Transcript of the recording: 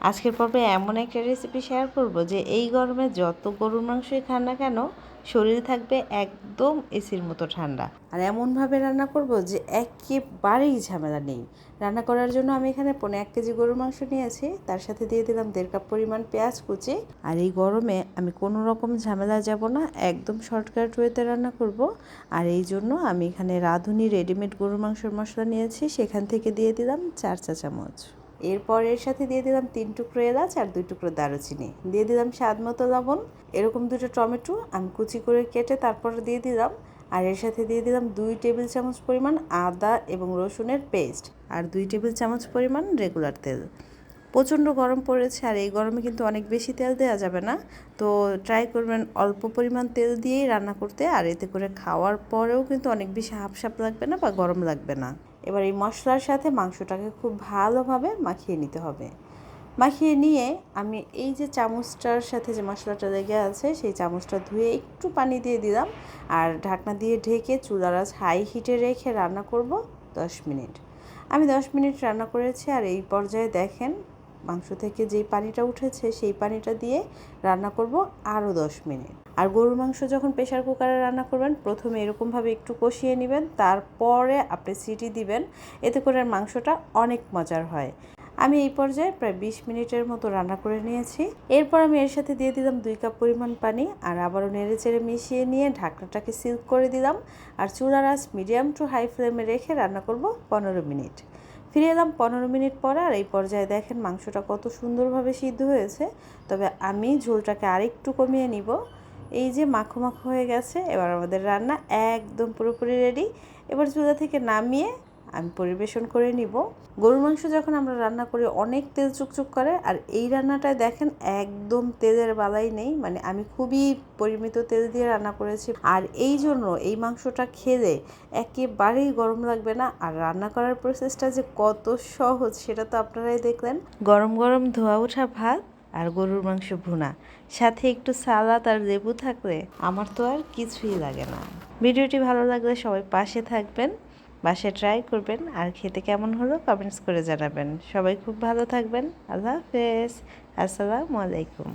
আজকের পর্বে এমন একটা রেসিপি শেয়ার করব যে এই গরমে যত গরুর মাংসই খান না কেন, শরীর থাকবে একদম এসির মতো ঠান্ডা। আর এমনভাবে রান্না করব যে একেবারেই ঝামেলা নেই। রান্না করার জন্য আমি এখানে পনেরো এক কেজি গরুর মাংস নিয়েছি, তার সাথে দিয়ে দিলাম দেড় কাপ পরিমাণ পেঁয়াজ কুচি। আর এই গরমে আমি কোনো রকম ঝামেলা যাব না, একদম শর্টকাট ওয়েতে রান্না করব। আর এই জন্য আমি এখানে রাঁধুনি রেডিমেড গরুর মাংসের মশলা নিয়েছি, সেখান থেকে দিয়ে দিলাম চার চা চামচ এরপর এর সাথে দিয়ে দিলাম তিন টুকরো এলাচ আর দুই টুকরো দারুচিনি। দিয়ে দিলাম স্বাদ মতো লবণ, এরকম দুটো টমেটো আমি কুচি করে কেটে তারপরে দিয়ে দিলাম। আর এর সাথে দিয়ে দিলাম দুই টেবিল চামচ পরিমাণ আদা এবং রসুনের পেস্ট আর দুই টেবিল চামচ পরিমাণ রেগুলার তেল। প্রচণ্ড গরম পড়েছে আর এই গরমে কিন্তু অনেক বেশি তেল দেওয়া যাবে না। তো ট্রাই করবেন অল্প পরিমাণ তেল দিয়েই রান্না করতে আর এতে করে খাওয়ার পরেও কিন্তু অনেক বেশি হাফসাপ লাগবে না বা গরম লাগবে না। এবার এই মশলার সাথে মাংসটাকে খুব ভালোভাবে মাখিয়ে নিতে হবে। মাখিয়ে নিয়ে আমি এই যে চামচটার সাথে যে মশলাটা লেগে আছে, সেই চামচটা ধুয়ে একটু পানি দিয়ে দিলাম আর ঢাকনা দিয়ে ঢেকে চুলার আজ হাই হিটে রেখে রান্না করব দশ মিনিট। আমি দশ মিনিট রান্না করেছি আর এই পর্যায়ে দেখেন মাংস থেকে যেই পানিটা উঠেছে সেই পানিটা দিয়ে রান্না করব আরও দশ মিনিট। আর গরুর মাংস যখন প্রেশার কুকারে রান্না করবেন, প্রথমে এরকমভাবে একটু কষিয়ে নেবেন, তারপরে আপনি সিটি দিবেন, এতে করে মাংসটা অনেক মজার হয়। আমি এই পর্যায়ে প্রায় বিশ মিনিটের মতো রান্না করে নিয়েছি। এরপর আমি এর সাথে দিয়ে দিলাম দুই কাপ পরিমাণ পানি আর আবারও নেড়ে চেড়ে মিশিয়ে নিয়ে ঢাকনাটাকে সিল্ক করে দিলাম। আর চুলার আঁচ মিডিয়াম টু হাই ফ্লেমে রেখে রান্না করব পনেরো মিনিট। ফিরে এলাম পনেরো মিনিট পরে আর এই পর্যায়ে দেখেন মাংসটা কত সুন্দরভাবে সিদ্ধ হয়েছে। তবে আমি ঝোলটাকে আরেকটু কমিয়ে নিব। এই যে মাখো মাখো হয়ে গেছে, এবার আমাদের রান্না একদম পুরোপুরি রেডি এবার চুলা থেকে নামিয়ে আমি পরিবেশন করে নিব। গরুর মাংস যখন আমরা রান্না করি, অনেক তেল চুকচুক করে, আর এই রান্নাটায় দেখেন একদম তেলের বালাই নেই মানে আমি খুবই পরিমিত তেল দিয়ে রান্না করেছি। আর এই জন্য এই মাংসটা খেলে একেবারেই গরম লাগবে না, আর রান্না করার প্রসেসটা যে কত সহজ, সেটা তো আপনারাই দেখলেন। গরম গরম ধোয়া ওঠা ভাত আর গরুর মাংস ভুনা, সাথে একটু সালাদ আর লেবু থাকলে আমার তো আর কিছুই লাগে না। ভিডিওটি ভালো লাগলে সবাই পাশে থাকবেন। বাসায় ট্রাই করবেন আর খেতে কেমন হলো কমেন্টস করে জানাবেন। সবাই খুব ভালো থাকবেন। আল্লাহ হাফেজ। আসসালামু আলাইকুম।